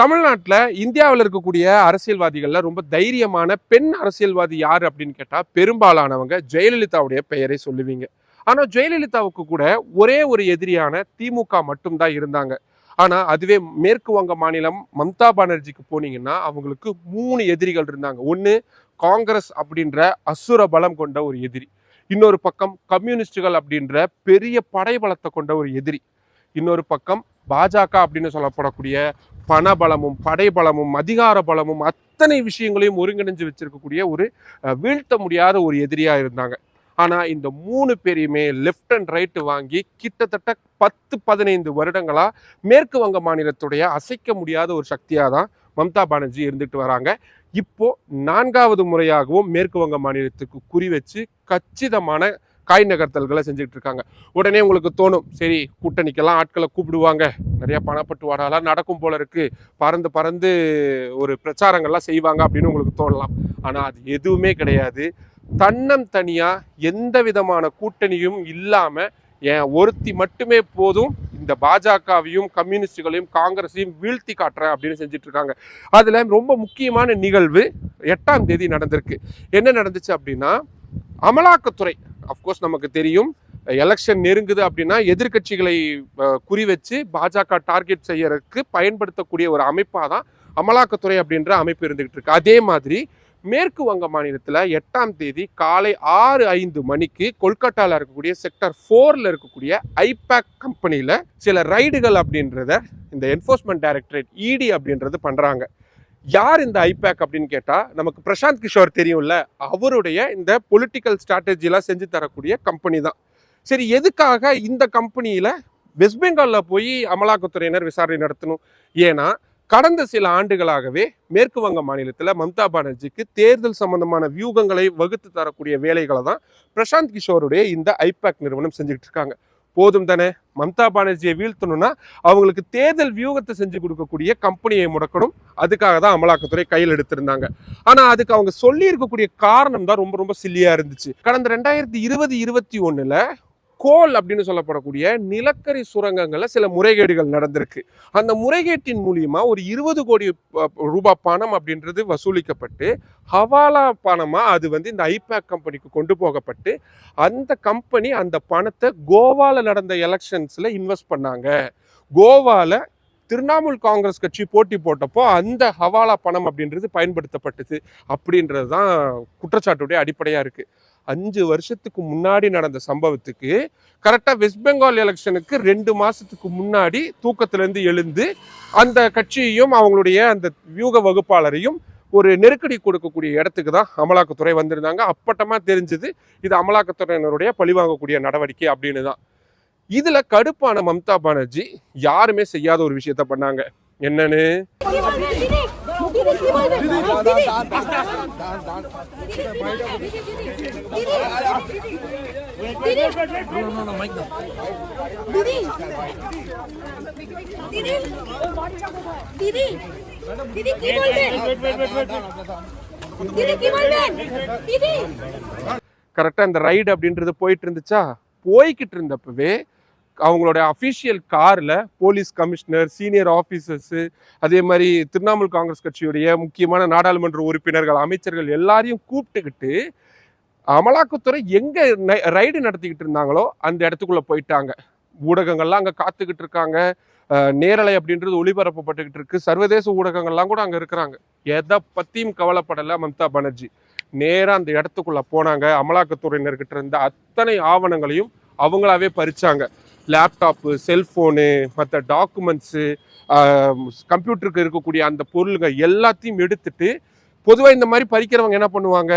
தமிழ்நாட்டில் இந்தியாவில் இருக்கக்கூடிய அரசியல்வாதிகளில் ரொம்ப தைரியமான பெண் அரசியல்வாதி யார் அப்படின்னு கேட்டால் பெரும்பாலானவங்க ஜெயலலிதாவுடைய பெயரை சொல்லுவீங்க. ஆனால் ஜெயலலிதாவுக்கு கூட ஒரே ஒரு எதிரியான திமுக மட்டும்தான் இருந்தாங்க. ஆனால் அதுவே மேற்கு வங்க மாநிலம் மம்தா பானர்ஜிக்கு போனீங்கன்னா அவங்களுக்கு மூணு எதிரிகள் இருந்தாங்க. ஒன்று காங்கிரஸ் அப்படின்ற அசுர பலம் கொண்ட ஒரு எதிரி. இன்னொரு பக்கம் கம்யூனிஸ்டுகள் அப்படின்ற பெரிய படைபலத்தை கொண்ட ஒரு எதிரி. இன்னொரு பக்கம் பாஜக அப்படின்னு சொல்லப்படக்கூடிய பணபலமும் படைபலமும் அதிகார பலமும் அத்தனை விஷயங்களையும் ஒருங்கிணைஞ்சு வச்சிருக்கக்கூடிய ஒரு வீழ்த்த முடியாத ஒரு எதிரியா இருந்தாங்க. ஆனா இந்த மூணு பேரையுமே லெஃப்ட் அண்ட் ரைட் வாங்கி கிட்டத்தட்ட பத்து பதினைந்து வருடங்களா மேற்கு வங்க மாநிலத்துடைய அசைக்க முடியாத ஒரு சக்தியா தான் மம்தா பானர்ஜி இருந்துட்டு வராங்க. இப்போ நான்காவது முறையாகவும் மேற்கு வங்க மாநிலத்துக்கு குறி வச்சு கச்சிதமான காய் நகர்த்தல்களை செஞ்சுட்டு இருக்காங்க உடனே உங்களுக்கு தோணும் சரி கூட்டணிக்கெல்லாம் ஆட்களை கூப்பிடுவாங்க. நிறைய பணப்பட்டுவாடாலாம் நடக்கும் போல இருக்கு. பறந்து பறந்து ஒரு பிரச்சாரங்கள்லாம் செய்வாங்க அப்படின்னு உங்களுக்கு தோணலாம். ஆனால் அது எதுவுமே கிடையாது. தன்னம் தனியா எந்த விதமான கூட்டணியும் இல்லாம என் ஒருத்தி மட்டுமே போதும் இந்த பாஜகவையும் கம்யூனிஸ்டுகளையும் காங்கிரஸையும் வீழ்த்தி காட்டுறேன் அப்படின்னு செஞ்சுட்டு இருக்காங்க அதுல ரொம்ப முக்கியமான நிகழ்வு எட்டாம் தேதி நடந்திருக்கு. என்ன நடந்துச்சு அப்படின்னா அமலாக்கத்துறை அஃப்கோர்ஸ் நமக்கு தெரியும். எலெக்ஷன் நெருங்குது அப்படின்னா எதிர்க்கட்சிகளை அஹ், குறி வச்சு பாஜக டார்கெட் செய்யறதுக்கு பயன்படுத்தக்கூடிய ஒரு அமைப்பாக தான் அமலாக்கத்துறை அப்படின்ற அமைப்பு இருந்துகிட்டு இருக்கு. அதே மாதிரி மேற்கு வங்க மாநிலத்தில் எட்டாம் தேதி காலை ஆறு ஐந்து மணிக்கு கொல்கட்டாவில் இருக்கக்கூடிய செக்டர் ஃபோரில் இருக்கக்கூடிய ஐபேக் கம்பெனியில் சில ரைடுகள் அப்படின்றத இந்த என்ஃபோர்ஸ்மெண்ட் டைரக்டரேட் இடி அப்படின்றது பண்ணுறாங்க யார் இந்த ஐபேக் அப்படின்னு கேட்டால் நமக்கு பிரசாந்த் கிஷோர் தெரியும்ல அவருடைய இந்த பொலிட்டிக்கல் ஸ்ட்ராட்டஜிலாம் செஞ்சு தரக்கூடிய கம்பெனி தான். சரி எதுக்காக இந்த கம்பெனியில் வெஸ்ட் பெங்காலில் போய் அமலாக்கத்துறையினர் விசாரணை நடத்தணும்? ஏன்னா கடந்த சில ஆண்டுகளாகவே மேற்கு வங்க மாநிலத்தில் மம்தா பானர்ஜிக்கு தேர்தல் சம்பந்தமான வியூகங்களை வகுத்து தரக்கூடிய வேலைகளை தான் பிரசாந்த் கிஷோருடைய இந்த ஐபேக் நிறுவனம் செஞ்சுக்கிட்டு இருக்காங்க. போதும் தானே? மம்தா பானர்ஜியை வீழ்த்தணும்னா அவங்களுக்கு தேர்தல் வியூகத்தை செஞ்சு கொடுக்கக்கூடிய கம்பெனியை முடக்கணும். அதுக்காக தான் அமலாக்கத்துறை கையில் எடுத்திருந்தாங்க. ஆனா அதுக்கு அவங்க சொல்லி இருக்கக்கூடிய காரணம் தான் ரொம்ப ரொம்ப சில்லியா இருந்துச்சு. கடந்த ரெண்டாயிரத்தி இருபது இருபத்தி ஒண்ணுல கோல் அப்படின்னு சொல்லப்படக்கூடிய நிலக்கரி சுரங்கங்களில் சில முறைகேடுகள் நடந்திருக்கு. அந்த முறைகேட்டின் மூலியமா ஒரு இருபது கோடி ரூபாய் பணம் அப்படின்றது வசூலிக்கப்பட்டு ஹவாலா பணமாக அது வந்து இந்த ஐபேக் கம்பெனிக்கு கொண்டு போகப்பட்டு அந்த கம்பெனி அந்த பணத்தை கோவாவில் நடந்த எலெக்ஷன்ஸில் இன்வெஸ்ட் பண்ணாங்க. கோவால திரிணாமுல் காங்கிரஸ் கட்சி போட்டி போட்டப்போ அந்த ஹவாலா பணம் அப்படின்றது பயன்படுத்தப்பட்டது அப்படின்றது தான் குற்றச்சாட்டுடைய அடிப்படையாக இருக்குது அஞ்சு வருஷத்துக்கு முன்னாடி நடந்த சம்பவத்துக்கு கரெக்டாக வெஸ்ட் பெங்கால் எலெக்ஷனுக்கு ரெண்டு மாதத்துக்கு முன்னாடி தூக்கத்திலேருந்து எழுந்து அந்த கட்சியையும் அவங்களுடைய அந்த வியூக வகுப்பாளரையும் ஒரு நெருக்கடி கொடுக்கக்கூடிய இடத்துக்கு தான் அமலாக்கத்துறை வந்திருந்தாங்க. அப்பட்டமாக தெரிஞ்சது இது அமலாக்கத்துறையினருடைய பழிவாங்கக்கூடிய நடவடிக்கை அப்படின்னு தான். இதில் கடுப்பான மம்தா பானர்ஜி யாருமே செய்யாத ஒரு விஷயத்த பண்ணாங்க. என்னன்னு? দিদি দিদি কি বলবেন দিদি কি বলবেন দিদি கரெக்டாக இந்த ரைடு அப்படின்றது போயிட்டு இருந்துச்சா போய்கிட்டு இருந்தப்பவே அவங்களோட அஃபிஷியல் காரில் போலீஸ் கமிஷனர் சீனியர் ஆஃபீஸர்ஸு அதே மாதிரி திரிணாமுல் காங்கிரஸ் கட்சியுடைய முக்கியமான நாடாளுமன்ற உறுப்பினர்கள் அமைச்சர்கள் எல்லாரையும் கூப்பிட்டுக்கிட்டு அமலாக்கத்துறை எங்கே ரைடு நடத்திக்கிட்டு இருந்தாங்களோ அந்த இடத்துக்குள்ளே போயிட்டாங்க. ஊடகங்கள்லாம் அங்கே காத்துக்கிட்டு இருக்காங்க. நேரலை அப்படின்றது ஒளிபரப்பப்பட்டுக்கிட்டு இருக்கு. சர்வதேச ஊடகங்கள்லாம் கூட அங்கே இருக்கிறாங்க. எதை பற்றியும் கவலைப்படலை மம்தா பானர்ஜி. நேராக அந்த இடத்துக்குள்ளே போனாங்க. அமலாக்கத்துறையினர்கிட்ட இருந்த அத்தனை ஆவணங்களையும் அவங்களாவே பறிச்சாங்க. லேப்டாப்பு செல்ஃபோனு மற்ற டாக்குமெண்ட்ஸு கம்ப்யூட்டருக்கு இருக்கக்கூடிய அந்த பொருளுங்க எல்லாத்தையும் எடுத்துட்டு பொதுவாக இந்த மாதிரி பறிக்கிறவங்க என்ன பண்ணுவாங்க?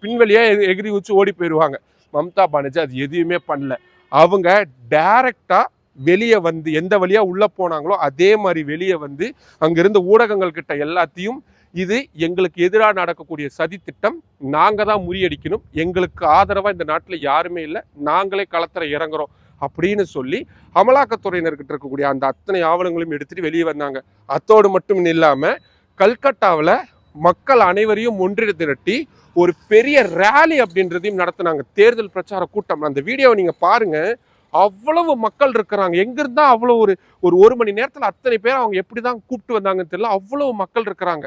பின்வழியாக எகிரி வச்சு ஓடி போயிடுவாங்க மம்தா பானர்ஜி அது எதுவுமே பண்ணல. அவங்க டைரக்டா வெளியே வந்து எந்த வழியாக உள்ளே போனாங்களோ அதே மாதிரி வெளியே வந்து அங்கிருந்த ஊடகங்கள் கிட்ட எல்லாத்தையும் இது எங்களுக்கு எதிராக நடக்கக்கூடிய சதி திட்டம். நாங்கள் தான் முறியடிக்கணும். எங்களுக்கு ஆதரவாக இந்த நாட்டில் யாருமே இல்லை. நாங்களே களத்தில் இறங்குறோம். அப்படின்னு சொல்லி அமலாக்கத்துறையினர்கிட்ட இருக்கக்கூடிய அந்த அத்தனை ஆவணங்களையும் எடுத்துட்டு வெளியே வந்தாங்க. அத்தோடு மட்டும் இல்லாமல் கல்கட்டாவில் மக்கள் அனைவரையும் ஒன்றிட திரட்டி ஒரு பெரிய ரேலி அப்படின்றதையும் நடத்தினாங்க. தேர்தல் பிரச்சார கூட்டம். அந்த வீடியோவை நீங்கள் பாருங்கள் அவ்வளவு மக்கள் இருக்கிறாங்க. எங்கிருந்தா அவ்வளோ ஒரு ஒரு ஒரு மணி நேரத்தில் அத்தனை பேர் அவங்க எப்படி தான் கூப்பிட்டு வந்தாங்கன்னு தெரியல. அவ்வளவு மக்கள் இருக்கிறாங்க.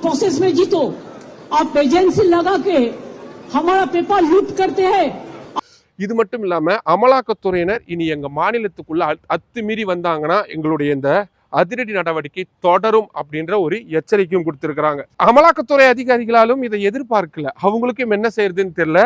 प्रोसेस में जीतो आप एजेंसी लगा के हमारा पेपर लूट करते हैं இது மட்டும் இல்லாம அமலாக்கத்துறையினர் இனி எங்க மாநிலத்துக்குள்ள அத்- அத்துமீறி வந்தாங்கன்னா எங்களுடைய இந்த அதிரடி நடவடிக்கை தொடரும் அப்படின்ற ஒரு எச்சரிக்கையும் கொடுத்திருக்கிறாங்க அமலாக்கத்துறை அதிகாரிகளாலும் இதை எதிர்பார்க்கல அவங்களுக்கும் என்ன செய்யறதுன்னு தெரியல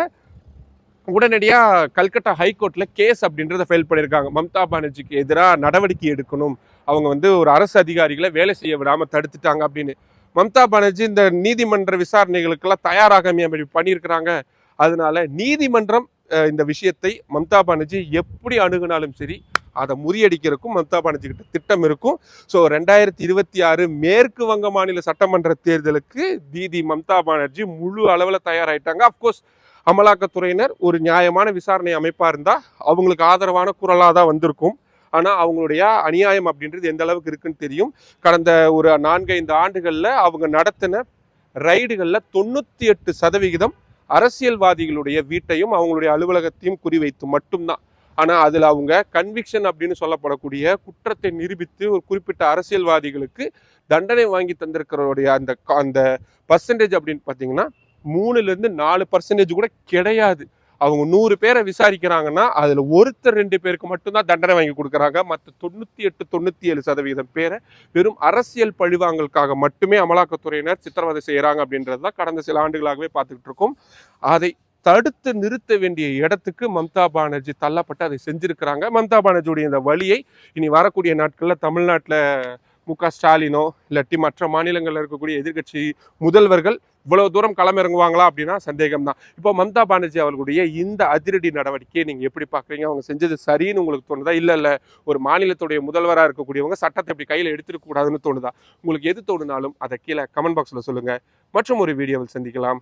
உடனடியா கல்கட்டா ஹைகோர்ட்ல கேஸ் அப்படின்றத ஃபைல் பண்ணியிருக்காங்க மம்தா பானர்ஜிக்கு எதிராக நடவடிக்கை எடுக்கணும் அவங்க வந்து ஒரு அரசு அதிகாரிகளை வேலை செய்ய விடாம தடுத்துட்டாங்க அப்படின்னு மம்தா பானர்ஜி இந்த நீதிமன்ற விசாரணைகளுக்கெல்லாம் தயாராக அப்படி பண்ணியிருக்கிறாங்க. அதனால நீதிமன்றம் இந்த விஷயத்தை மம்தா பானர்ஜி எப்படி அணுகுனாலும் சரி அதை முறியடிக்கிறதுக்கும் மம்தா பானர்ஜி கிட்ட திட்டம் இருக்கும். ஸோ ரெண்டாயிரத்தி இருபத்தி ஆறு மேற்கு வங்க மாநில சட்டமன்ற தேர்தலுக்கு தீதி மம்தா பானர்ஜி முழு அளவில் தயாராயிட்டாங்க. அஃப்கோர்ஸ் அமலாக்கத்துறையினர் ஒரு நியாயமான விசாரணை அமைப்பாக இருந்தால் அவங்களுக்கு ஆதரவான குரலாக தான் வந்திருக்கும். ஆனால் அவங்களுடைய அநியாயம் அப்படின்றது எந்த அளவுக்கு இருக்குன்னு தெரியும். கடந்த ஒரு நான்கைந்து ஆண்டுகளில் அவங்க நடத்தின ரைடுகளில் தொண்ணூற்றி எட்டு சதவிகிதம் அரசியல்வாதிகளுடைய வீட்டையும் அவங்களுடைய அலுவலகத்தையும் குறிவைத்து மட்டும்தான். ஆனால் அதில் அவங்க கன்விக்ஷன் அப்படின்னு சொல்லப்படக்கூடிய குற்றத்தை நிரூபித்து ஒரு குறிப்பிட்ட அரசியல்வாதிகளுக்கு தண்டனை வாங்கி தந்திருக்கிறவருடைய அந்த க- அந்த பர்சன்டேஜ் அப்படின்னு பார்த்தீங்கன்னா மூணுலேருந்து நாலு பர்சன்டேஜ் கூட கிடையாது. அவங்க நூறு பேரை விசாரிக்கிறாங்கன்னா அதில் ஒருத்தர் ரெண்டு பேருக்கு மட்டும்தான் தண்டனை வாங்கி கொடுக்குறாங்க. மற்ற தொண்ணூற்றி எட்டு தொண்ணூற்றி ஏழு சதவீதம் பேரை வெறும் அரசியல் பழிவாங்கலுக்காக மட்டுமே அமலாக்கத்துறையினர் சித்திரவதை செய்கிறாங்க அப்படின்றது தான் கடந்த சில ஆண்டுகளாகவே பார்த்துக்கிட்டு இருக்கோம். அதை தடுத்து நிறுத்த வேண்டிய இடத்துக்கு மம்தா பானர்ஜி தள்ளப்பட்டு அதை செஞ்சிருக்கிறாங்க. மம்தா பானர்ஜியுடைய இந்த வழியை இனி வரக்கூடிய நாட்களில் தமிழ்நாட்டில் மு க ஸ்டாலினோ இல்லாட்டி மற்ற மாநிலங்களில் இருக்கக்கூடிய எதிர்க்கட்சி முதல்வர்கள் இவ்வளவு தூரம் களமிறங்குவாங்களா அப்படின்னா சந்தேகம் தான் இப்போ மம்தா பானர்ஜி அவர்களுடைய இந்த அதிரடி நடவடிக்கையை நீங்க எப்படி பாக்குறீங்க அவங்க செஞ்சது சரின்னு உங்களுக்கு தோணுதா? இல்ல இல்ல ஒரு மாநிலத்துடைய முதல்வராக இருக்கக்கூடியவங்க சட்டத்தை இப்படி கையில் எடுத்துருக்கக்கூடாதுன்னு தோணுதா? உங்களுக்கு எது தோணுனாலும் அதை கீழே கமெண்ட் பாக்ஸ்ல சொல்லுங்க. மற்றும் ஒரு வீடியோவில் சந்திக்கலாம்.